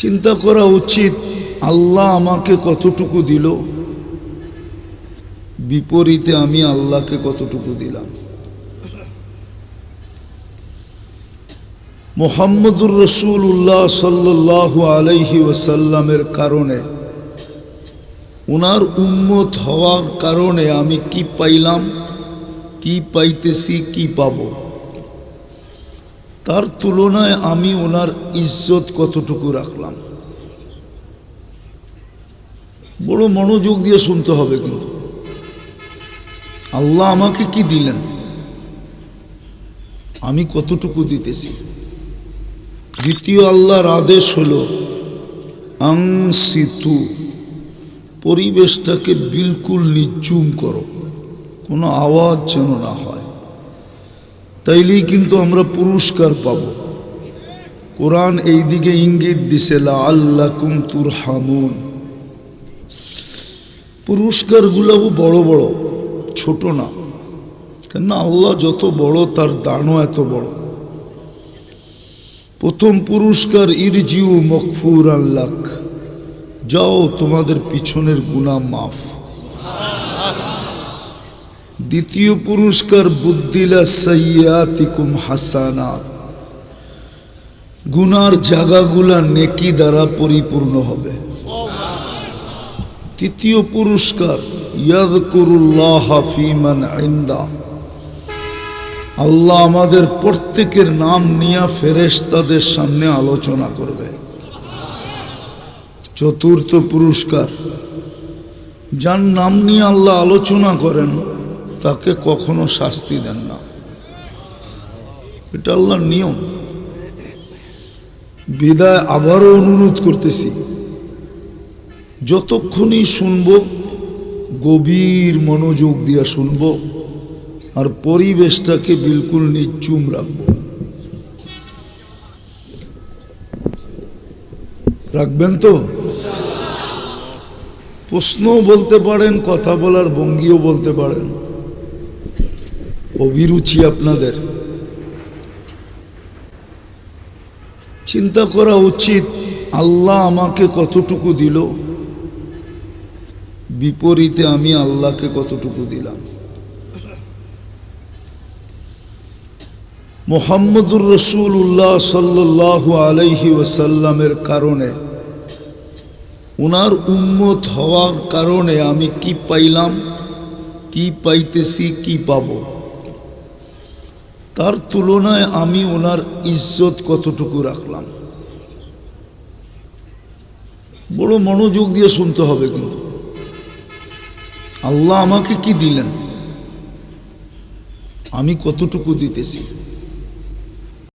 চিন্তা করা উচিত, আল্লাহ আমাকে কতটুকু দিল। বিপরীতে আমি আল্লাহকে কতটুকু দিলাম। মোহাম্মদুর রসুল উল্লাহ সাল্লাহ আলাইহি ওসাল্লামের কারণে ওনার উন্মত হওয়ার কারণে আমি কি পাইলাম, কি পাইতেছি, কি পাব? তার তুলনায় আমি ওনার ইজ্জত কতটুকু রাখলাম? বড় মনোযোগ দিয়ে শুনতে হবে কিন্তু। আল্লাহ আমাকে কি দিলেন? আমি কতটুকু দিতেছি? দ্বিতীয় আল্লাহর আদেশ হলো, আংসিতু, পরিবেশটাকে বিলকুল নিচুম করো। কোনো আওয়াজ যেন না হয়। তাইলেই কিন্তু আমরা পুরস্কার পাব। কোরআন এই দিকে ইঙ্গিত দিছে আল্লাহ কুমতুর হামুন পুরস্কারগুলোও বড় বড়, ছোট না। কেননা আল্লাহ যত বড়, তার দানও এত বড়। প্রথম পুরস্কার ইরজিউ মকফুর আল্লাহ যাও তোমাদের পিছনের গুণা মাফ। দ্বিতীয় পুরস্কার বুদ্দিলা সৈয়াতিকুম হাসানাত। গুনার জায়গাগুলা নেকি দ্বারা পরিপূর্ণ হবে। তৃতীয় পুরস্কার ইয়াদকুরুল্লাহ ফিমান ইন্দা। আল্লাহ আমাদের প্রত্যেকের নাম নিয়ে ফেরেশতাদের সামনে আলোচনা করবে। চতুর্থ পুরস্কার, যার নাম নিয়ে আল্লাহ আলোচনা করেন তাকে কখনো শাস্তি দেন না। এটা আল্লাহর নিয়ম। বিদায় আবারও অনুরোধ করতেছি, যতক্ষণই শুনব, গভীর মনোযোগ দিয়ে শুনব, আর পরিবেশটাকে বিলকুল নিচুম রাখব। রাখবেন তো? প্রশ্নও বলতে পারেন, কথা বলার ভঙ্গিও বলতে পারেন। অভিরুচি আপনাদের। চিন্তা করা উচিত, আল্লাহ আমাকে কতটুকু দিল। বিপরীতে আমি আল্লাহকে কতটুকু দিলাম। মোহাম্মদুর রসুল উল্লাহ সাল্লাহ আলাইহি ওসাল্লামের কারণে ওনার উন্মত হওয়ার কারণে আমি কি পাইলাম, কি পাইতেছি, কি পাব? তার তুলনায় আমি ওনার ইজ্জত কতটুকু রাখলাম? বড় মনোযোগ দিয়ে শুনতে হবে কিন্তু। আল্লাহ আমাকে কি দিলেন? আমি কতটুকু দিতেছি?